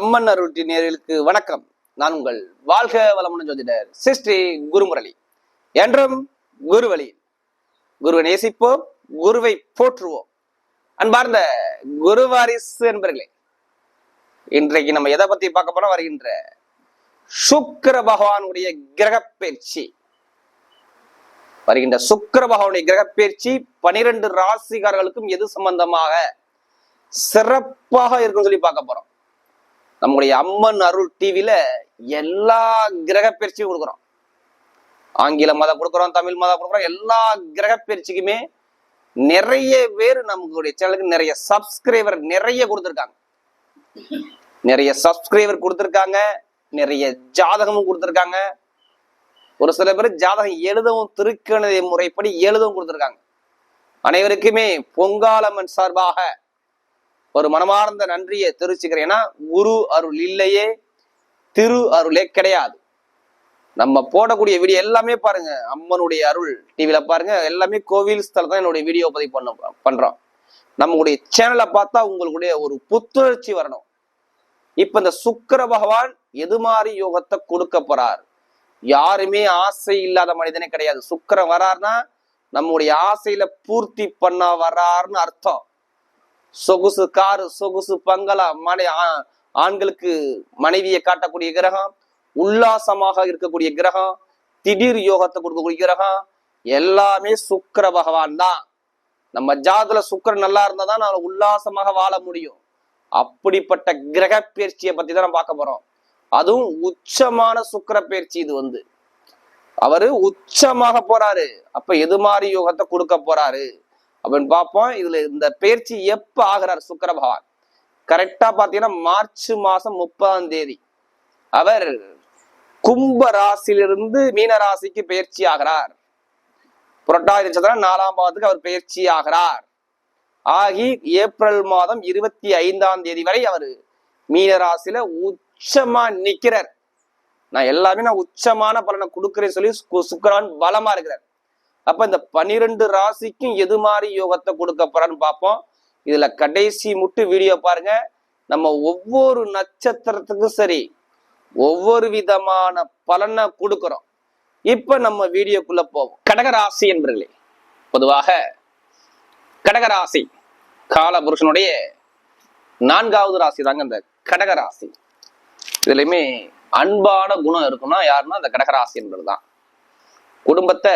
அம்மன் அருட்டி நேர்களுக்கு வணக்கம். நான் உங்கள் வாழ்க வளமுடன் ஜோதிடர் சிஸ்டி குருமுரளி. என்றும் குருவழி. குருவை நேசிப்போம் குருவை போற்றுவோம். அன்பார்ந்த குருவாரிசு என்பர்களே இன்றைக்கு நம்ம எதை பத்தி பார்க்க போறோம்? வருகின்ற சுக்கிர பகவானுடைய கிரக பயிற்சி வருகின்ற சுக்கர பகவானுடைய கிரக பயிற்சி பனிரெண்டு ராசிகாரர்களுக்கும் எது சம்பந்தமாக சிறப்பாக இருக்குன்னு சொல்லி பார்க்க போறோம். நம்முடைய அம்மன் அருள் டிவியில எல்லா கிரக பயிற்சியும் கொடுக்குறோம். ஆங்கில மதம் கொடுக்குறோம் தமிழ் மதம் கொடுக்குறோம் எல்லா கிரக பயிற்சிக்குமே நிறைய பேர் நம்மளுடைய சேனலுக்கு நிறைய சப்ஸ்கிரைபர் நிறைய கொடுத்துருக்காங்க. நிறைய சப்ஸ்கிரைபர் கொடுத்துருக்காங்க நிறைய ஜாதகமும் கொடுத்துருக்காங்க. ஒரு சில பேர் ஜாதகம் எழுதவும் திருக்கணித முறைப்படி எழுதவும் கொடுத்துருக்காங்க. அனைவருக்குமே பொங்காலம்மன் சார்பாக ஒரு மனமார்ந்த நன்றியை தெரிவிச்சுக்கிறேன். ஏன்னா குரு அருள் இல்லையே திரு அருளே கிடையாது. நம்ம போடக்கூடிய வீடியோ எல்லாமே பாருங்க. அம்மனுடைய அருள் டிவியில பாருங்க. எல்லாமே கோவில் ஸ்தலம் தான் என்னுடைய வீடியோ பதிவு பண்ண பண்றோம். நம்மளுடைய சேனலை பார்த்தா உங்களுடைய ஒரு புத்துணர்ச்சி வரணும். இப்ப இந்த சுக்கர பகவான் எது மாதிரி யோகத்தை கொடுக்க போறார்? யாருமே ஆசை இல்லாத மனிதனே கிடையாது. சுக்கரம் வரார்னா நம்முடைய ஆசையில பூர்த்தி பண்ண வராருன்னு அர்த்தம். சொகுசு காரு சொகுசு பங்களா மனை ஆ- ஆண்களுக்கு மனைவியை காட்டக்கூடிய கிரகம் உல்லாசமாக இருக்கக்கூடிய கிரகம் திடீர் யோகத்தை கொடுக்கக்கூடிய கிரகம் எல்லாமே சுக்கிர பகவான் தான். நம்ம ஜாதத்துல சுக்கிரன் நல்லா இருந்தா தான் நான் உல்லாசமாக வாழ முடியும். அப்படிப்பட்ட கிரக பயிற்சியை பத்தி தான் நம்ம பார்க்க போறோம். அதுவும் உச்சமான சுக்கிர பயிற்சி இது வந்து. அவரு உச்சமாக போறாரு. அப்ப எது மாதிரி யோகத்தை கொடுக்க போறாரு? அப்படின்னு பார்ப்போம். இதுல இந்த பயிற்சி எப்ப ஆகிறார்? சுக்கர பகவான் கரெக்டா பாத்தீங்கன்னா மார்ச் மாசம் முப்பதாம் தேதி. அவர் கும்ப ராசியிலிருந்து மீன ராசிக்கு பயிற்சி ஆகிறார். புரட்டாதி நட்சத்திரம் நாலாம் பாவத்துக்கு அவர் பயிற்சி ஆகிறார். ஆகி ஏப்ரல் மாதம் இருபத்தி ஐந்தாம் தேதி வரை அவர் மீன ராசியில உச்சமா நிக்கிறார். நான் எல்லாமே நான் உச்சமான பலனை கொடுக்குறேன்னு சொல்லி சு- பலமா இருக்கிறார். அப்ப இந்த பனிரெண்டு ராசிக்கும் எது மாதிரி யோகத்தை கொடுக்க போறான்னு பார்ப்போம். இதுல கடைசி முட்டு வீடியோ பாருங்க. நம்ம ஒவ்வொரு நட்சத்திரத்துக்கும் சரி ஒவ்வொரு விதமான பலனை கொடுக்குறோம். இப்ப நம்ம வீடியோக்குள்ள போவோம். கடகராசி என்பர்களே பொதுவாக கடகராசி காலபுருஷனுடைய நான்காவது ராசி தாங்க இந்த கடகராசி. இதுலயுமே அன்பான குணம் இருக்குன்னா யாருன்னா அந்த கடகராசி என்பதுதான் குடும்பத்தை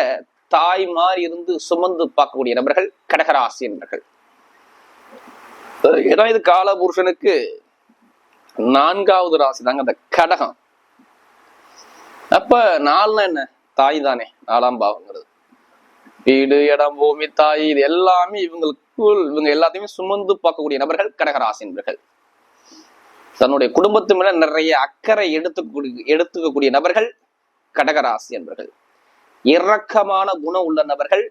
தாய் மாதிரி இருந்து சுமந்து பார்க்கக்கூடிய நபர்கள் கடகராசி என்பர்கள். ஏன்னா இது காலபுருஷனுக்கு நான்காவது ராசி தாங்க அந்த கடகம். அப்ப நாள்னா என்ன? தாய் தானே நாலாம் பாவங்கிறது. வீடு இடம் பூமி தாய் இது எல்லாமே இவங்களுக்குள் இவங்க எல்லாத்தையுமே சுமந்து பார்க்கக்கூடிய நபர்கள் கடகராசி என்பர்கள். தன்னுடைய குடும்பத்து மேல நிறைய அக்கறை எடுத்து எடுத்துக்கக்கூடிய நபர்கள் கடகராசி என்பர்கள். இரக்கமான குணம் உள்ள நபர்கள்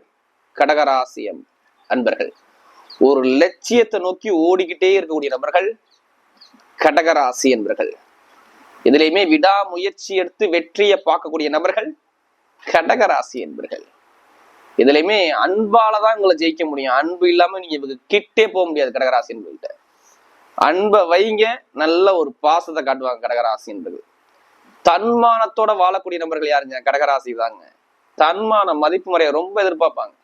கடகராசியம் அன்பர்கள். ஒரு லட்சியத்தை நோக்கி ஓடிக்கிட்டே இருக்கக்கூடிய நபர்கள் கடகராசி என்பர்கள் இதுலயுமே விடாமுயற்சி எடுத்து வெற்றியை பார்க்கக்கூடிய நபர்கள் கடகராசி என்பர்கள் இதுலயுமே அன்பால தான் உங்களை ஜெயிக்க முடியும். அன்பு இல்லாம நீங்க இவங்க கிட்டே போக முடியாது கடகராசி என்பவர்கிட்ட அன்பை வைங்க நல்ல ஒரு பாசத்தை காட்டுவாங்க கடகராசி என்பது தன்மானத்தோட வாழக்கூடிய நபர்கள் யாருங்க? கடகராசி தாங்க. தன்மான மதிப்பு முறையை ரொம்ப எதிர்பார்ப்பாங்க.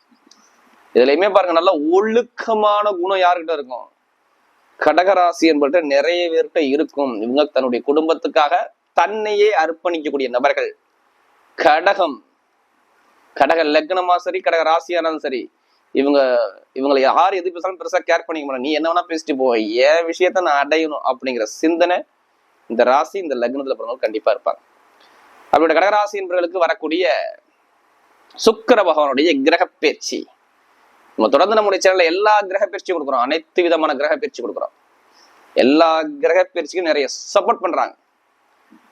இதுலயுமே பாருங்க நல்ல ஒழுக்கமான குணம் யாருக்கிட்ட இருக்கும்? கடகராசி என்பது நிறைய பேர்கிட்ட இருக்கும். இவங்க தன்னுடைய குடும்பத்துக்காக தன்னையே அர்ப்பணிக்கக்கூடிய நபர்கள். கடகம். கடக லக்னமா சரி கடக ராசியானாலும் சரி இவங்க இவங்களை யார் எது பேசாலும் பெருசா கேர் பண்ணிக்க மாட்டாங்க. நீ என்ன வேணா பேசிட்டு போ என் விஷயத்த நான் அடையணும் அப்படிங்கிற சிந்தனை இந்த ராசி இந்த லக்னத்துல பிறந்தவங்க கண்டிப்பா இருப்பாங்க. அப்படின்ற கடகராசி என்பவர்களுக்கு வரக்கூடிய சுக்கர பகவானுடைய கிரக பயிற்சி நம்ம தொடர்ந்து நம்முடைய சேனல்ல எல்லா கிரக பயிற்சியும் கொடுக்குறோம். அனைத்து விதமான கிரக பயிற்சி கொடுக்குறோம். எல்லா கிரக பயிற்சிக்கும் நிறைய சப்போர்ட் பண்றாங்க.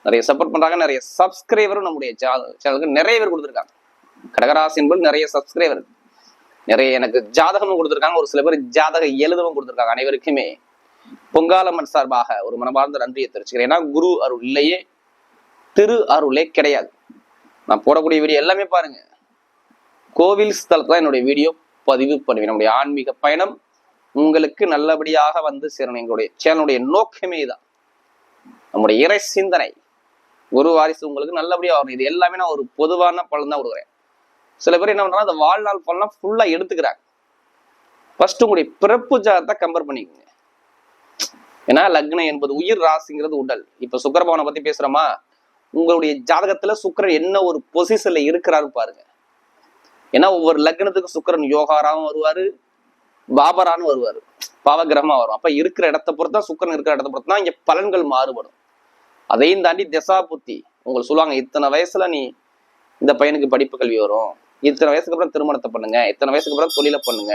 நிறைய சப்போர்ட் பண்றாங்க. நிறைய சப்ஸ்கிரைபரும் நம்முடைய சேனலுக்கு நிறைய பேர் கொடுத்துருக்காங்க. கடகராசி என்பது நிறைய சப்ஸ்கிரைபர் நிறைய எனக்கு ஜாதகமும் கொடுத்துருக்காங்க. ஒரு சில பேர் ஜாதக எழுதவும் கொடுத்துருக்காங்க அனைவருக்குமே. பொங்காலம்மன் சார்பாக ஒரு மனமார்ந்த நன்றியை தெரிவிச்சுக்கிறேன். ஏன்னா குரு அருள் இல்லையே திரு அருளே கிடையாது. நான் போடக்கூடிய வீடியோ எல்லாமே பாருங்க. கோவில் ஸ்தலத்துல என்னுடைய வீடியோ பதிவு பண்ணுவேன். நம்முடைய ஆன்மீக பயணம் உங்களுக்கு நல்லபடியாக வந்து சேரணும். எங்களுடைய சேனலுடைய நோக்கமே தான் நம்முடைய இறை சிந்தனை குரு வாரிசு உங்களுக்கு நல்லபடியாக வரணும். இது எல்லாமே நான் ஒரு பொதுவான பலன் தான் கொடுக்குறேன். சில பேர் என்ன பண்றாங்க அந்த வாழ்நாள் பலன்லாம் ஃபுல்லா எடுத்துக்கிறாங்க. ஃபர்ஸ்ட் உங்களுடைய பிறப்பு ஜாதத்தை கம்பேர் பண்ணிக்கோங்க. ஏன்னா லக்னம் என்பது உயிர் ராசிங்கிறது உடல். இப்ப சுக்கரபவனை பத்தி பேசுறோமா? உங்களுடைய ஜாதகத்துல சுக்கிரன் என்ன ஒரு பொசிஷன்ல இருக்கிறாரு பாருங்க. ஏன்னா ஒவ்வொரு லக்னத்துக்கு சுக்கரன் யோகாராவும் வருவாரு பாபரான்னு வருவாரு. பாவகிரகமா வரும். அப்ப இருக்கிற இடத்த பொறுத்தா சுக்கரன் இருக்கிற இடத்த பொறுத்து தான் இங்க பலன்கள் மாறுபடும். அதையும் தாண்டி திசா புத்தி. உங்களுக்கு சொல்லுவாங்க இத்தனை வயசுல நீ இந்த பையனுக்கு படிப்பு கல்வி வரும். இத்தனை வயசுக்கு அப்புறம் திருமணத்தை பண்ணுங்க. இத்தனை வயசுக்கு அப்புறம் தொழிலை பண்ணுங்க.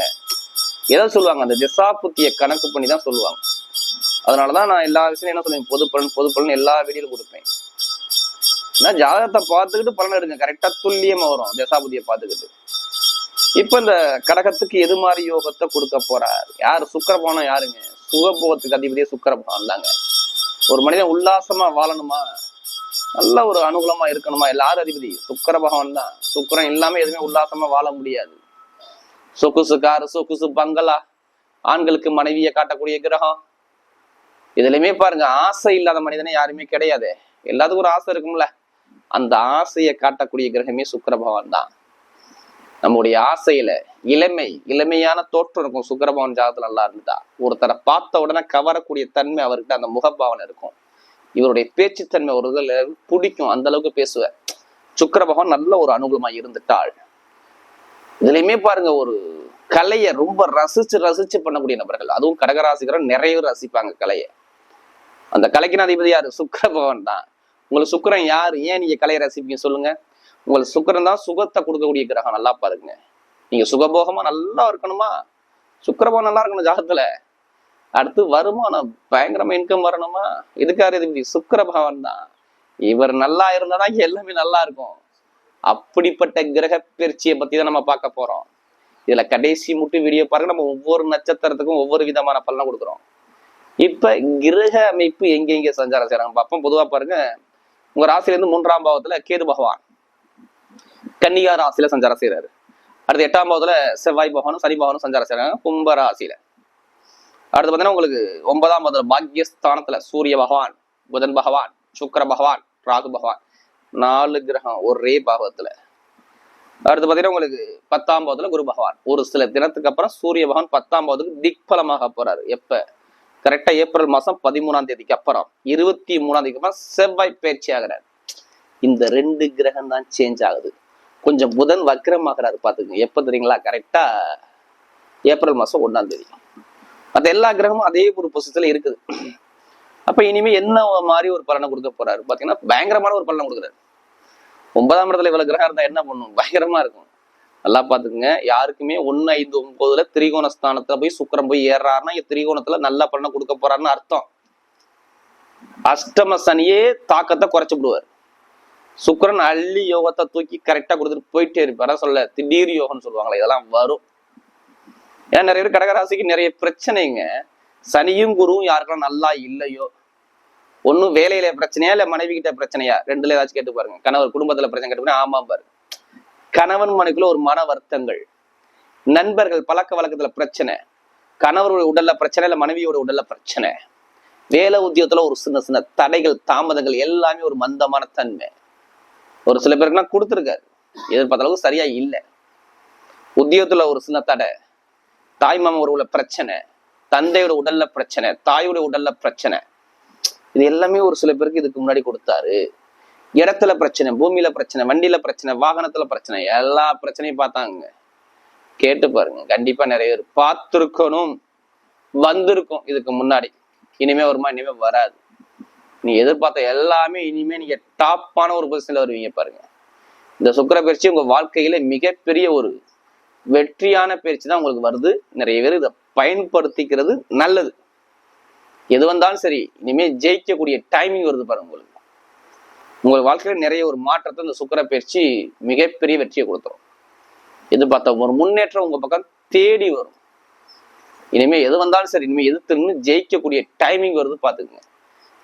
எதை சொல்லுவாங்க அந்த திசா புத்தியை கணக்கு பண்ணி தான் சொல்லுவாங்க. அதனாலதான் நான் எல்லா விஷயம் என்ன சொல்லுவேன்? பொது பலன் பொது பலன் எல்லா வீடியோலும் கொடுப்பேன். ஏன்னா ஜாதகத்தை பார்த்துக்கிட்டு பலன் எடுங்க. கரெக்டா துல்லியமா வரும். தசாபதியை பார்த்துக்கிட்டு. இப்ப இந்த கடகத்துக்கு எது மாதிரி யோகத்தை கொடுக்க போறார்? யாரு சுக்கரபவனம் யாருங்க? சுகபோகத்துக்கு அதிபதியே சுக்கரபவனம் தாங்க ஒரு மனிதன் உல்லாசமா வாழணுமா? நல்ல ஒரு அனுகூலமா இருக்கணுமா? எல்லாரும் அதிபதி? சுக்கர பகவான் தான். சுக்கரம் இல்லாம எதுவுமே உல்லாசமா வாழ முடியாது. சொகுசு காரு சொகுசு பங்களா ஆண்களுக்கு மனைவியை காட்டக்கூடிய கிரகம். இதுலயுமே பாருங்க ஆசை இல்லாத மனிதனே யாருமே கிடையாது. எல்லாத்துக்கும் ஒரு ஆசை இருக்கும்ல. அந்த ஆசையை காட்டக்கூடிய கிரகமே சுக்கர பகவான் தான். நம்முடைய ஆசையில இளமை இளமையான தோற்றம் இருக்கும். சுக்கர பகவான் ஜாதகத்துல நல்லா இருந்துட்டா. ஒருத்தரை பார்த்த உடனே கவரக்கூடிய தன்மை அவர்கிட்ட அந்த முகபாவனை இருக்கும். இவருடைய பேச்சுத்தன்மை ஒரு இதில் பிடிக்கும். அந்த அளவுக்கு பேசுவார் சுக்கர பகவான் நல்ல ஒரு அனுகூலமா இருந்துட்டாள். இதுலயுமே பாருங்க ஒரு கலையை ரொம்ப ரசிச்சு ரசிச்சு பண்ணக்கூடிய நபர்கள். அதுவும் கடகராசிகரம் நிறைய ரசிப்பாங்க கலையை. அந்த கலைக்கின் அதிபதி யாரு? சுக்கர பகவான் தான். உங்களுக்கு சுக்கரன் யார்? ஏன் நீங்க கலையை ரசிப்பீங்க சொல்லுங்க. உங்களுக்கு சுக்கரன் தான் சுகத்தை கொடுக்கக்கூடிய கிரகம். நல்லா பாருங்க. நீங்க சுகபோகமா நல்லா இருக்கணுமா? சுக்கரபோகம் நல்லா இருக்கணும் ஜாகத்துல அடுத்து வருமானம். பயங்கரமா இன்கம் வரணுமா? இதுக்காரு இது சுக்கர பகவான் தான். இவர் நல்லா இருந்தாதான் எல்லாமே நல்லா இருக்கும். அப்படிப்பட்ட கிரக பயிற்சியை பத்தி தான் நம்ம பார்க்க போறோம். இதுல கடைசி மட்டும் வீடியோ பாருங்க. நம்ம ஒவ்வொரு நட்சத்திரத்துக்கும் ஒவ்வொரு விதமான பலனை கொடுக்குறோம். இப்ப கிரக அமைப்பு எங்கெங்க சஞ்சாரம் செய்யறாங்க பார்ப்போம். பொதுவா பாருங்க. உங்க ராசியில இருந்து மூன்றாம் பாவத்துல கேது பகவான். கன்னியா ராசியில சஞ்சாரம் செய்யறாரு அடுத்து எட்டாம் பாவத்துல செவ்வாய் பகவானும் சனி பகவானும் சஞ்சாரம் செய்யறாங்க கும்ப ராசியில. அடுத்து பார்த்தீங்கன்னா உங்களுக்கு ஒன்பதாம் பாவத்துல பாக்யஸ்தானத்துல சூரிய பகவான் புதன் பகவான் சுக்கர பகவான் ராகு பகவான். நாலு கிரகம் ஒரே பாவத்துல. அடுத்து பார்த்தீங்கன்னா உங்களுக்கு பத்தாம் பாவத்துல குரு பகவான். ஒரு சில தினத்துக்கு அப்புறம் சூரிய பகவான் பத்தாம் பாவத்துக்கு திக்பலமாக போறாரு. எப்ப? கரெக்டா ஏப்ரல் மாசம் பதிமூணாம் தேதிக்கு அப்புறம் இருபத்தி மூணாம் தேதிக்கு அப்புறம் செவ்வாய் பயிற்சி ஆகிறார். இந்த ரெண்டு கிரகம் தான் சேஞ்ச் ஆகுது. கொஞ்சம் புதன் வக்ரமாகிறாரு பாத்துக்கங்க எப்ப தெரியுங்களா? கரெக்டா ஏப்ரல் மாசம் ஒன்னாம் தேதி. மற்ற எல்லா கிரகமும் அதே ஒரு பொசிஷன்ல இருக்குது. அப்ப இனிமே என்ன மாதிரி ஒரு பலனை கொடுக்க போறாரு? பாத்தீங்கன்னா பயங்கரமான ஒரு பலனை கொடுக்குறாரு. ஒன்பதாம் இடத்துல இவ்வளவு கிரகம் இருந்தா என்ன பண்ணும்? பயங்கரமா இருக்கும். நல்லா பார்த்துக்குங்க யாருக்குமே ஒன்று ஐந்து ஒன்பதுல திரிகோண ஸ்தானத்துல போய் சுக்கிரன் போய் ஏறாருன்னா திரிகோணத்துல நல்ல பலனை கொடுக்க போறாருன்னு அர்த்தம். அஷ்டம சனியே தாக்கத்தை குறைச்சு விடுவார். சுக்கரன் அள்ளி யோகத்தை தூக்கி கரெக்டா கொடுத்துட்டு போயிட்டே இருப்பாரா. சொல்ல திடீர் யோகம்னு சொல்லுவாங்களே இதெல்லாம் வரும். ஏன்னா நிறைய பேர் கடகராசிக்கு நிறைய பிரச்சனைங்க. சனியும் குருவும் யாருக்கெல்லாம் நல்லா இல்லையோ ஒன்னும் வேலையில பிரச்சனையா இல்ல மனைவி கிட்ட பிரச்சனையா ரெண்டுல ஏதாச்சும் கேட்டு பாருங்க கணவர் குடும்பத்துல பிரச்சனை கேட்டு பாருங்க ஆமா பாரு கணவன் மனைக்குள்ள ஒரு மன வருத்தங்கள். நண்பர்கள் பழக்க வழக்கத்துல பிரச்சனை. கணவருடைய உடல்ல பிரச்சனை இல்ல மனைவியோட உடல்ல பிரச்சனை. வேலை உத்தியோகத்துல ஒரு சின்ன சின்ன தடைகள் தாமதங்கள் எல்லாமே ஒரு மந்தமான தன்மை. ஒரு சில பேருக்குலாம் கொடுத்துருக்காரு. எதிர்பார்த்த அளவுக்கு சரியா இல்லை. உத்தியோகத்துல ஒரு சின்ன தடை. தாய் மாமன் உறவுல பிரச்சனை. தந்தையோட உடல்ல பிரச்சனை. தாயோட உடல்ல பிரச்சனை. இது எல்லாமே ஒரு சில பேருக்கு இதுக்கு முன்னாடி கொடுத்தாரு. இடத்துல பிரச்சனை பூமியில பிரச்சனை வண்டியில பிரச்சனை வாகனத்துல பிரச்சனை எல்லா பிரச்சனையும் பார்த்தாங்க. கேட்டு பாருங்க கண்டிப்பா நிறைய பேர் பார்த்துருக்கணும் வந்திருக்கும் இதுக்கு முன்னாடி. இனிமே வருமா இனிமே வராது. நீ எதிர்பார்த்த எல்லாமே இனிமே நீங்க டாப்பான ஒரு பொசிஷன்ல வருவீங்க பாருங்க. இந்த சுக்கர பயிற்சி உங்க வாழ்க்கையில மிகப்பெரிய ஒரு வெற்றியான பயிற்சி தான் உங்களுக்கு வருது. நிறைய பேர் இதை பயன்படுத்திக்கிறது நல்லது. எது வந்தாலும் சரி இனிமே ஜெயிக்கக்கூடிய டைமிங் வருது பாருங்க உங்களுக்கு. உங்கள் வாழ்க்கையில நிறைய ஒரு மாற்றத்தை இந்த சுக்கர பயிற்சி மிகப்பெரிய வெற்றியை கொடுத்துரும். எதிர்பார்த்த ஒரு முன்னேற்றம் உங்க பக்கம் தேடி வரும். இனிமே எது வந்தாலும் சரி இனிமேல் எதிர்த்து ஜெயிக்கக்கூடிய டைமிங் வருது பார்த்துக்குங்க.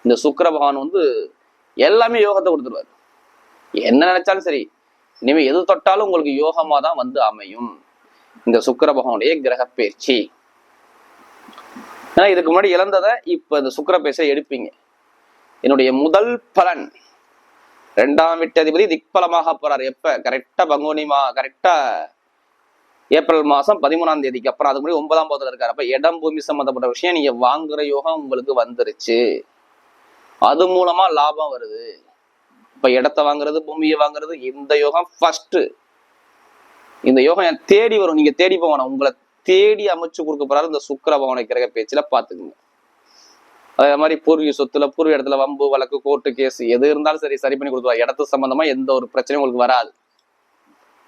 இந்த சுக்கர பகவான் வந்து எல்லாமே யோகத்தை கொடுத்துருவாரு. என்ன நினைச்சாலும் சரி இனிமே எது தொட்டாலும் உங்களுக்கு யோகமா தான் வந்து அமையும். இந்த சுக்கர பகவானுடைய கிரக பயிற்சி. ஏன்னா இதுக்கு முன்னாடி இழந்ததை இப்ப இந்த சுக்கர பயிற்சியை எடுப்பீங்க. என்னுடைய முதல் பலன் ரெண்டாம் வீட்டு அதிபதி திக்பலமாக போறாரு. எப்ப? கரெக்டா பங்குனி மா கரெக்டா ஏப்ரல் மாசம் பதிமூணாம் தேதிக்கு அப்புறம் அதுக்கு முன்னாடி ஒன்பதாம் பாவத்துல இருக்காரு. அப்ப இடம் பூமி சம்பந்தப்பட்ட விஷயம் நீங்க வாங்குற யோகம் உங்களுக்கு வந்துருச்சு. அது மூலமா லாபம் வருது. இப்ப இடத்த வாங்குறது பூமியை வாங்குறது இந்த யோகம் ஃபர்ஸ்ட் இந்த யோகம் என் தேடி வரும்? நீங்க தேடி போகணும். உங்களை தேடி அமைச்சு கொடுக்க போறாரு இந்த சுக்கர பவனை கிரக பேச்சுல பாத்துக்குங்க. அதே மாதிரி பூர்வீக சொத்துல பூர்வீக இடத்துல வம்பு வழக்கு கோர்ட்டு கேஸ் எது இருந்தாலும் சரி சரி பண்ணி கொடுத்துருவா இடத்து சம்பந்தமா எந்த ஒரு பிரச்சனையும் உங்களுக்கு வராது.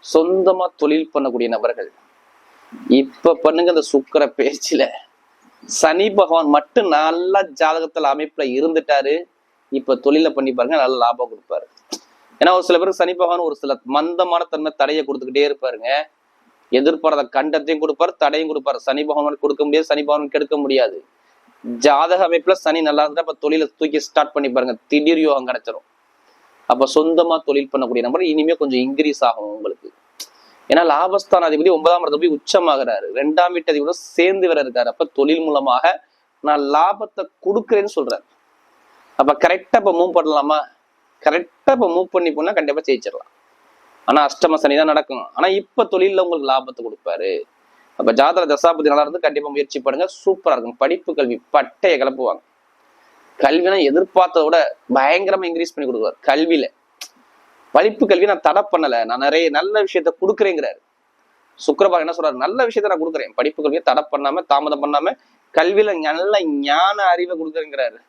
சொந்தமா தொழில் பண்ணக்கூடிய நபர்கள். இப்ப பண்ணுங்க இந்த சுக்கிர பேச்சுல. சனி பகவான் மட்டும் நல்ல ஜாதகத்துல அமைப்புல இருந்துட்டாரு. இப்ப தொழில பண்ணி பாருங்க நல்ல லாபம் கொடுப்பாரு. ஏன்னா ஒரு சில பேருக்கு சனி பகவான் ஒரு சில மந்தமான தன்மை தடையை கொடுத்துக்கிட்டே இருப்பாருங்க. எதிர்பாராத கண்டத்தையும் கொடுப்பாரு தடையும் கொடுப்பாரு. சனி பகவான் கொடுக்க முடியாது சனி பகவான் கெடுக்க முடியாது. ஜாதக அமைப்புல சனி நல்லா இருந்தா அப்ப தொழிலை தூக்கி ஸ்டார்ட் பண்ணி பாருங்க. திடீர் யோகம் கிடைச்சிரும். அப்ப சொந்தமா தொழில் பண்ணக்கூடிய நம்பர் இனிமே கொஞ்சம் இன்க்ரீஸ் ஆகும் உங்களுக்கு. ஏன்னா லாபஸ்தான அதிபதி ஒன்பதாம் இடத்துல போய் உச்சமாகிறாரு. ரெண்டாம் வீட்டு அதிபதி சேர்ந்து வர இருக்காரு. அப்ப தொழில் மூலமாக நான் லாபத்தை கொடுக்குறேன்னு சொல்றாரு. அப்ப கரெக்டா இப்ப மூவ் பண்ணலாமா? கரெக்டா இப்ப மூவ் பண்ணி போனா கண்டிப்பா ஜெயிச்சிடலாம். ஆனா அஷ்டம சனி தான் நடக்கும் ஆனா இப்ப தொழில உங்களுக்கு லாபத்தை கொடுப்பாரு. அப்ப ஜாதக தசாபதி நல்லா இருந்து கண்டிப்பா முயற்சி பண்ணுங்க. சூப்பரா இருக்கும். படிப்பு கல்வி பட்டையை கிளப்புவாங்க. கல்வினா எதிர்பார்த்ததை விட பயங்கரமா இன்க்ரீஸ் பண்ணி கொடுக்குவார். கல்வியில. படிப்பு கல்வி நான் தடை பண்ணல. நான் நிறைய நல்ல விஷயத்த கொடுக்குறேங்கிறாரு. சுக்கரபாக என்ன சொல்றாரு? நல்ல விஷயத்த நான் கொடுக்குறேன். படிப்பு கல்வியை தடை பண்ணாம தாமதம் பண்ணாம கல்வியில நல்ல ஞான அறிவை கொடுக்குறேங்கிறாரு.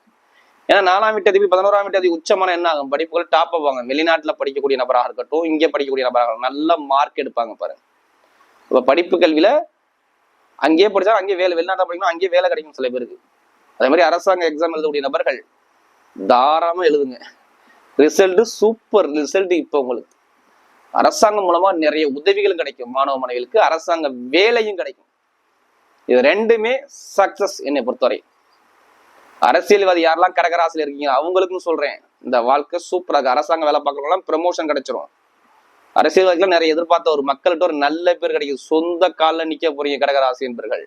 ஏன்னா நாலாம் வீட்டு அதிபதி பதினோராம் வீட்டு அதிபதி உச்சமான என்ன ஆகும்? படிப்புகள் டாப் ஆவாங்க. வெளிநாட்டுல படிக்கக்கூடிய நபராக இருக்கட்டும் இங்க படிக்கக்கூடிய நபராக இருக்கட்டும் நல்ல மார்க் எடுப்பாங்க பாருங்க. இப்ப படிப்பு கல்வியில அங்கேயே படிச்சா அங்கேயே வேலை வெளிநாட்டில் படிக்கணும் அங்கேயே வேலை கிடைக்கும் சில பேருக்கு. அதே மாதிரி அரசாங்க எக்ஸாம் எழுதக்கூடிய நபர்கள் தாராளமாக எழுதுங்க. ரிசல்ட் சூப்பர் ரிசல்ட் இப்போ உங்களுக்கு. அரசாங்கம் மூலமா நிறைய உதவிகளும் கிடைக்கும் மாணவ மாணவிகளுக்கு அரசாங்க வேலையும் கிடைக்கும். இது ரெண்டுமே சக்சஸ் என்னை பொறுத்தவரை. அரசியல்வாதி யாரெல்லாம் கடகராசில் இருக்கீங்க அவங்களுக்கும் சொல்றேன். இந்த வாழ்க்கை சூப்பராக அரசாங்க வேலை பார்க்கறவங்களாம் ப்ரமோஷன் கிடைச்சிரும். அரசியல்வாதிகள் நிறைய எதிர்பார்த்த ஒரு மக்கள்கிட்ட ஒரு நல்ல பேர் கிடைக்கும் சொந்த காலில் நிக்க போறீங்க கடகராசி என்பர்கள்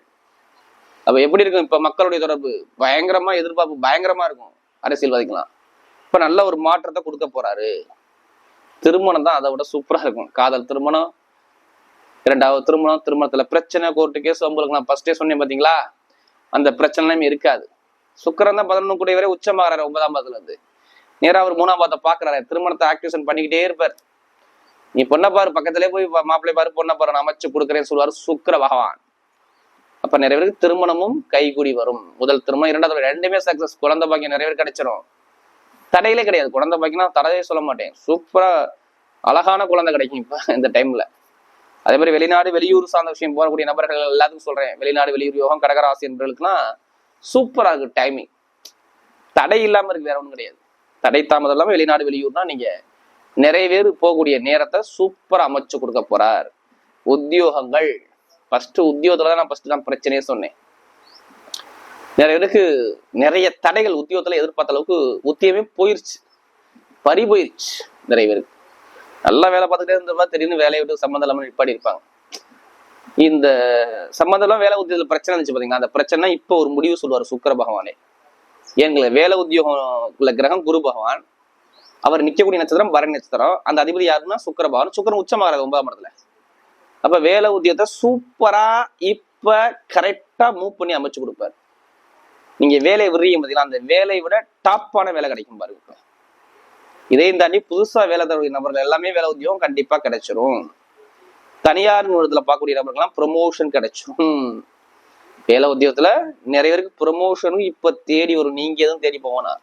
அப்ப எப்படி இருக்கும்? இப்ப மக்களுடைய தொடர்பு. பயங்கரமா எதிர்பார்ப்பு பயங்கரமா இருக்கும் அரசியல்வாதிகளாம் இப்ப நல்ல ஒரு மாற்றத்தை கொடுக்க போறாரு. திருமணம் தான் அதை விட சூப்பரா இருக்கும். காதல் திருமணம் இரண்டாவது திருமணம் திருமணத்துல பிரச்சனை கோர்ட்டு கேஸ் உங்களுக்கு நான் ஃபர்ஸ்டே சொன்னேன் பாத்தீங்களா? அந்த பிரச்சனை இருக்காது. சுக்கரன் தான் பதினொன்று கூடிய வரை உச்சமாகறாரு ஒன்பதாம் பாதத்துல இருந்து. நேரா அவர் மூணாம் பாதத்தை பாக்குறாரு திருமணத்தை ஆக்டிவேஷன் பண்ணிக்கிட்டே இருப்பார். நீ பொண்ணை பாரு பக்கத்திலே போய் மாப்பிள்ளை பாரு பொண்ணை பாரு நான் அமைச்சு கொடுக்குறேன்னு சொல்லுவாரு சுக்கர பகவான். அப்ப நிறைய பேருக்கு திருமணமும் கைகூடி வரும். முதல் திருமணம் இரண்டாவது ரெண்டுமே சக்சஸ் குழந்தை பாக்கியம் நிறைய பேர் கிடைச்சிரும். தடையிலே கிடையாது. குழந்தை பாக்கியம்னா தடையே சொல்ல மாட்டேன். சூப்பரா அழகான குழந்தை கிடைக்கும் இப்ப இந்த டைம்ல அதே மாதிரி வெளிநாடு வெளியூர் சார்ந்த விஷயம் போகக்கூடிய நபர்கள் எல்லாத்துக்கும் சொல்றேன். வெளிநாடு வெளியூர் யோகம் கடகராசி என்பவர்களுக்குலாம் சூப்பரா இருக்கு டைமிங் தடை இல்லாம இருக்கு வேற ஒன்றும் கிடையாது. தடை தாமதம் இல்லாம வெளிநாடு வெளியூர்னா நீங்க நிறைய பேர் போகக்கூடிய நேரத்தை சூப்பரா அமைச்சு கொடுக்க போறார். உத்தியோகங்கள். ஃபர்ஸ்ட் உத்தியோகத்துல தான் நான் ஃபர்ஸ்ட் பிரச்சனையே சொன்னேன். நிறைய பேருக்கு நிறைய தடைகள் உத்தியோகத்துல எதிர்பார்த்த அளவுக்கு உத்தியமே போயிருச்சு. பறி போயிருச்சு நிறைய பேருக்கு. நல்லா வேலை பார்த்துட்டே இருந்தப்ப திடீர்னு வேலையை விட்டு சம்மந்தம் இல்லாமல் நிற்பாடி இருப்பாங்க. இந்த சம்மந்தம் வேலை உத்தியோகத்தில் பிரச்சனை இருந்துச்சு பாத்தீங்க அந்த பிரச்சனை இப்போ ஒரு முடிவு சொல்லுவார் சுக்கர பகவானே. எங்களை வேலை உத்தியோகம் உள்ள கிரகம் குரு பகவான் அவர் நிக்கக்கூடிய நட்சத்திரம் வர நட்சத்திரம். அந்த அதிபதி யாருன்னா சுக்கர சுக்கரன் உச்சமாகிறார் ஒன்பதாம் இடத்துல. அப்ப வேலை உத்தியத்தை சூப்பரா இப்ப கரெக்டா மூவ் பண்ணி அமைச்சு கொடுப்பாரு. நீங்க வேலையை விடுறீங்க பாத்தீங்களா? அந்த வேலையை விட டாப்பான வேலை கிடைக்கும் பாருங்க இப்ப. இதையும் தாண்டி புதுசா வேலை தரக்கூடிய நபர்கள் எல்லாமே வேலை உத்தியோகம் கண்டிப்பா கிடைச்சிரும். தனியார் நிறுவனத்துல பார்க்கக்கூடிய நபர்கள்லாம் ப்ரொமோஷன் கிடைச்சிரும். வேலை உத்தியோகத்துல நிறைய பேருக்கு ப்ரொமோஷனும் இப்ப தேடி வரும். நீங்க எதுவும் தேடி போவனா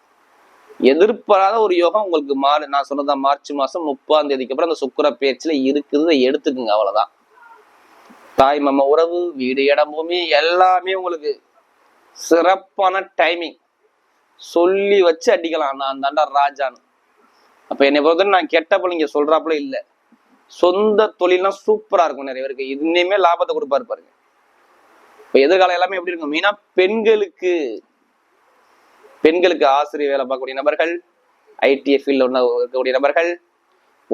எதிர்பாராத ஒரு யோகம் உங்களுக்கு மாறு நான் சொன்னதா மார்ச் மாசம் முப்பாம் தேதிக்கு அப்புறம் அந்த சுக்கர பேச்சுல இருக்குது எடுத்துக்குங்க அவ்வளவுதான். தாய் மாமா உறவு வீடு இடம் பூமி எல்லாமே உங்களுக்கு சிறப்பான டைமிங் சொல்லி வச்சு அடிக்கலாம். நான் தாண்டா ராஜான்னு. அப்ப என்னை பொறுத்தவரை நான் கெட்டப்ப நீங்க சொல்றாப்புல இல்ல. சொந்த தொழில்னா சூப்பரா இருக்கும் நிறைய பேருக்கு. இன்னுமே லாபத்தை கொடுப்பாரு பாருங்க. இப்ப எதிர்காலம் எல்லாமே எப்படி இருக்கும்? மெயினா பெண்களுக்கு பெண்களுக்கு ஆசிரியர் வேலை பார்க்கக்கூடிய நபர்கள் ஐடிஎஃப் ஃபீல்ட்ல இருக்கக்கூடிய நபர்கள்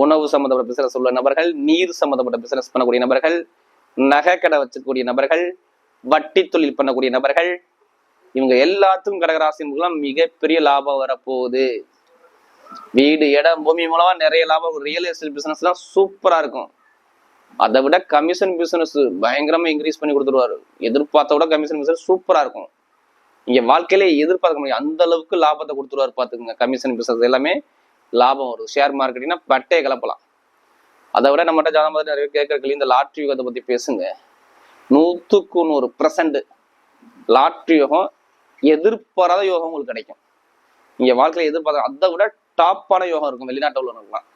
உணவு சம்மந்தப்பட்ட பிசினஸ் உள்ள நபர்கள் நீர் சம்மந்தப்பட்ட பிசினஸ் பண்ணக்கூடிய நபர்கள் நகை கடை வச்சுக்கூடிய நபர்கள் வட்டி தொழில் பண்ணக்கூடிய நபர்கள் இவங்க எல்லாத்துக்கும் மூலம் மிகப்பெரிய லாபம் வரப்போகுது. வீடு இடம் பூமி மூலமா நிறைய லாபம். ரியல் எஸ்டேட் பிசினஸ் எல்லாம் சூப்பரா இருக்கும். அதை விட கமிஷன் பிசினஸ் பயங்கரமா இன்க்ரீஸ் பண்ணி கொடுத்துருவாரு. எதிர்பார்த்த விட கமிஷன் பிசினஸ் சூப்பரா இருக்கும். இங்க வாழ்க்கையிலே எதிர்பார்க்க முடியும் அந்த அளவுக்கு லாபத்தை கொடுத்துருவாரு பாத்துக்கோங்க. கமிஷன் பிசினஸ் எல்லாமே லாபம் வரும். ஷேர் மார்க்கெட்டிங்னா பட்டையை கிளப்பலாம் அதை விட நம்மகிட்ட ஜாதகம் நிறைய கேட்கறதுல இந்த லாட்ரி யுகத்தை பத்தி பேசுங்க. நூத்துக்கு நூறு பர்சன்ட் லாட்ரி யோகம் எதிர்பாராத யோகம் உங்களுக்கு கிடைக்கும். இங்க வாழ்க்கையில எதிர்பார்க்க அதை விட டாப்பான யோகம் இருக்கும். வெளிநாட்டு உள்ளவங்களுக்குலாம்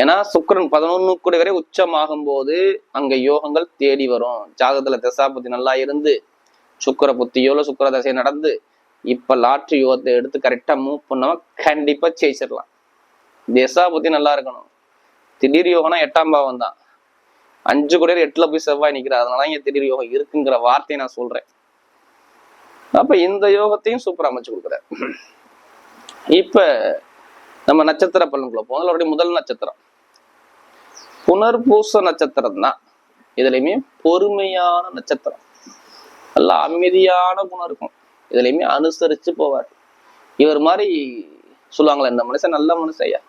ஏன்னா சுக்கரன் பதினொன்னு கூட வரை உச்சமாகும் போது அங்க யோகங்கள் தேடி வரும். ஜாதகத்துல தசாபுத்தி நல்லா இருந்து சுக்கர புத்தியோல சுக்கர தசை நடந்து இப்ப லாட்ரி யோகத்தை எடுத்து கரெக்டா மூவ் பண்ணாம கண்டிப்பா ஜெயிச்சிடலாம். தசாபுத்தி நல்லா இருக்கணும். திடீர் யோகம்னா எட்டாம் பாவம் தான். அஞ்சு கூட எட்டுல போய் செவ்வாய் நிற்கிறார் அதனால இங்கே திடீர் யோகம் இருக்குங்கிற வார்த்தையை நான் சொல்றேன். அப்ப இந்த யோகத்தையும் சூப்பராக அமைச்சு கொடுக்குறாரு. இப்ப நம்ம நட்சத்திர பலன்குள்ள போகும் அதோடைய முதல் நட்சத்திரம். புனர்பூச நட்சத்திரம் தான் இதுலயுமே பொறுமையான நட்சத்திரம். நல்ல அமைதியான குணம் இருக்கும். இதுலையுமே அனுசரிச்சு போவார் இவர் மாதிரி சொல்லுவாங்களே இந்த மனுஷன் நல்ல மனுஷன் ஐயா.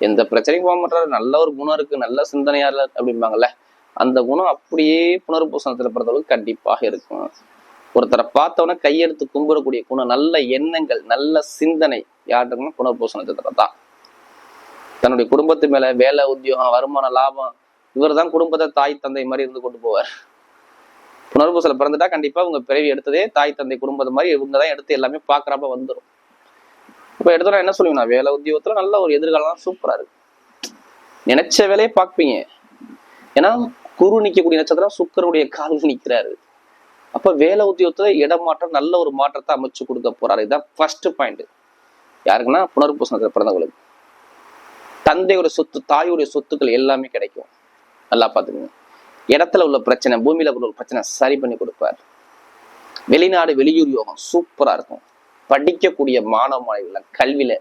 எந்த பிரச்சனைக்கும் போக மாட்டாரு. நல்ல ஒரு குணம் இருக்கு நல்ல சிந்தனையா இல்ல அப்படிம்பாங்கல்ல. அந்த குணம் அப்படியே புனர்பூசணத்துல பிறந்தவங்களுக்கு கண்டிப்பாக இருக்கும். ஒருத்தரை பார்த்தவொன்னே கையெடுத்து கும்பிடக்கூடிய குணம் நல்ல எண்ணங்கள் நல்ல சிந்தனை யாருக்குமே புனர்பூச நட்சத்திரம் தான் தன்னுடைய குடும்பத்து மேல வேலை உத்தியோகம் வருமானம் லாபம் இவர் தான் குடும்பத்தை தாய் தந்தை மாதிரி இருந்து கொண்டு போவார். புனர்பூசல பிறந்துட்டா கண்டிப்பா உங்க பிறவி எடுத்ததே தாய் தந்தை குடும்பத்தை மாதிரி இவங்க தான் எடுத்து எல்லாமே பாக்குறப்ப வந்துடும் இப்ப எடுத்தோம்னா என்ன சொல்லுவீங்க? வேலை உத்தியோகத்துல நல்ல ஒரு எதிர்காலம் சூப்பரா இருக்கு. நினைச்ச வேலையை பார்ப்பீங்க. ஏன்னா குரு நிற்கக்கூடிய நட்சத்திரம் சுக்கரனுடைய கால் நிற்கிறாரு அப்ப வேலை உத்தியோகத்துல இடமாற்றம் நல்ல ஒரு மாற்றத்தை அமைச்சு கொடுக்க போறாரு. இதுதான் ஃபர்ஸ்ட் பாயிண்ட் யாருக்குன்னா புனர்பூசணத்தில் பிறந்தவங்களுக்கு. தந்தையோட சொத்து தாயுடைய சொத்துக்கள் எல்லாமே கிடைக்கும். நல்லா பார்த்துக்கோங்க. இடத்துல உள்ள பிரச்சனை பூமியில உள்ள பிரச்சனை சரி பண்ணி கொடுப்பார். வெளிநாடு வெளியூர் யோகம் சூப்பரா இருக்கும். படிக்கக்கூடிய மாணவ மாணவிகள் கல்வியில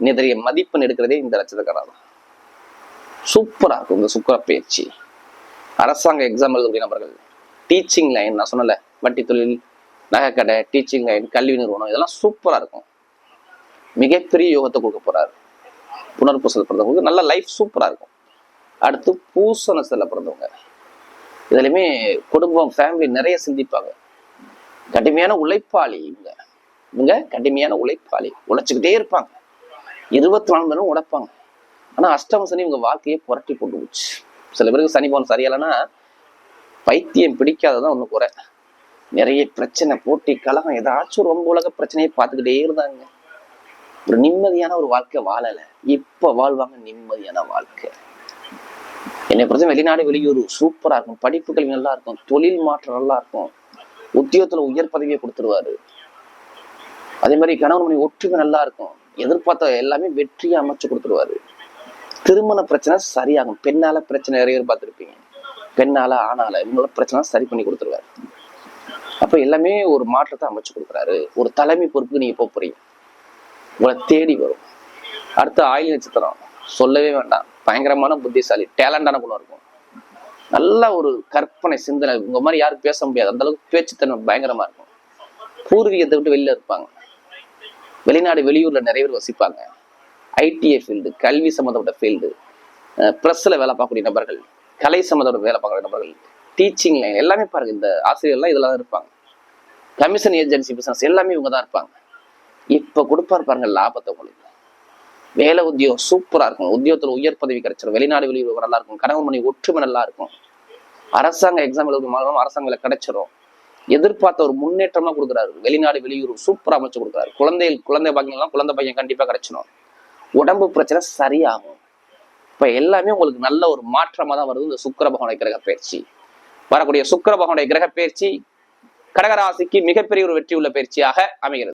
நிறைய மதிப்பெண் எடுக்கிறதே இந்த நட்சத்திரக்காரர் தான் சூப்பரா இருக்கும் இந்த சுக்கர பயிற்சி. அரசாங்க எக்ஸாம் எழுதக்கூடிய நபர்கள் டீச்சிங் லைன் நான் சொன்னல வட்டி தொழில் நகைக்கடை டீச்சிங் லைன் கல்வி நிறுவனம் இதெல்லாம் சூப்பரா இருக்கும். மிகப்பெரிய யோகத்தை கொடுக்க போறாரு. புனர்பூசல் பிறந்தவங்களுக்கு நல்ல லைஃப் சூப்பரா இருக்கும். அடுத்து பூசணத்துல பிறந்தவங்க. இதுலையுமே குடும்பம் ஃபேமிலி நிறைய சிந்திப்பாங்க. கடுமையான உழைப்பாளி இவங்க. இவங்க கடுமையான உழைப்பாளி. உழைச்சிக்கிட்டே இருப்பாங்க. இருபத்தி நாலு மணி உழைப்பாங்க. ஆனா அஷ்டம சனி இவங்க வாழ்க்கையை புரட்டி கொண்டு போச்சு. சில பேருக்கு சனி போன சரியில்லைன்னா பைத்தியம் பிடிக்காததான் ஒண்ணு குறை. நிறைய பிரச்சனை போட்டி கலகம் ஏதாச்சும் ரொம்ப உலக பிரச்சனையை பார்த்துக்கிட்டே இருந்தாங்க. ஒரு நிம்மதியான ஒரு வாழ்க்கை வாழலை. இப்போ வாழ்வாங்க நிம்மதியான வாழ்க்கை. என்னை பொறுத்த வெளிநாடு வெளியூர் சூப்பரா இருக்கும். படிப்பு கல்வி நல்லா இருக்கும். தொழில் மாற்றம் நல்லா இருக்கும். உத்தியோகத்துல உயர் பதவியை கொடுத்துருவாரு. அதே மாதிரி கணவன் மணி ஒற்றுமை நல்லா இருக்கும். எதிர்பார்த்த எல்லாமே வெற்றியை அமைச்சு கொடுத்துருவாரு. திருமண பிரச்சனை சரியாகும். பெண்ணால பிரச்சனை நிறைய பேர் பார்த்துருப்பீங்க. பெண்ணால ஆணால இவங்களோட பிரச்சனை சரி பண்ணி கொடுத்துருவாரு. அப்ப எல்லாமே ஒரு மாற்றத்தை அமைச்சு கொடுக்குறாரு. ஒரு தலைமை பொறுப்புக்கு நீங்க போக போறீங்க. உங்களை தேடி வரும். அடுத்து ஆயுள் நட்சத்திரம். சொல்லவே வேண்டாம். பயங்கரமான புத்திசாலி டேலண்டான குணம் இருக்கும். நல்ல ஒரு கற்பனை சிந்தனை. உங்க மாதிரி யாரும் பேச முடியாது. அந்த அளவுக்கு பேச்சுத்தன்மை பயங்கரமா இருக்கும். பூர்வீகத்தை விட்டு வெளியில இருப்பாங்க. வெளிநாடு வெளியூர்ல நிறைய பேர் வசிப்பாங்க. ஐடிஐ ஃபீல்டு கல்வி சம்மந்தப்பட்ட ஃபீல்டு ப்ரெஸ்ஸில் வேலை பார்க்கக்கூடிய நபர்கள் கலை சம்மந்தப்பட்ட வேலை பார்க்கக்கூடிய நபர்கள் டீச்சிங் லைன் எல்லாமே பாருங்க. இந்த ஆசிரியர்லாம் இதெல்லாம் இருப்பாங்க. கமிஷன் ஏஜென்சி பிசினஸ் எல்லாமே இவங்க தான் இருப்பாங்க. இப்போ கொடுப்பாரு பாருங்க லாபத்தை உங்களுக்கு. வேலை உத்தியோகம் சூப்பரா இருக்கும் உத்தியோகத்துல உயர் பதவி கிடைச்சிடும் வெளிநாடு வெளியூர் நல்லா இருக்கும் கணவன் மணி ஒற்றுமை நல்லா இருக்கும் அரசாங்க எக்ஸாம் எழுதும் மூலம் அரசாங்க கிடைச்சிடும் எதிர்பார்த்த ஒரு முன்னேற்றமா கொடுக்குறாரு. வெளிநாடு வெளியூர் சூப்பரா அமைச்சு கொடுக்குறாரு. குழந்தைகள் குழந்தை பாக்கியம்லாம் குழந்தை பையன் கண்டிப்பா கிடைச்சிடும் உடம்பு பிரச்சனை சரியாகும். இப்ப எல்லாமே உங்களுக்கு நல்ல ஒரு மாற்றமா தான் வருது. இந்த சுக்கிர பகவானுடைய கிரக பயிற்சி. வரக்கூடிய சுக்கிர பகவானுடைய கிரக பயிற்சி கடகராசிக்கு மிகப்பெரிய ஒரு வெற்றி உள்ள பயிற்சியாக அமைகிறது.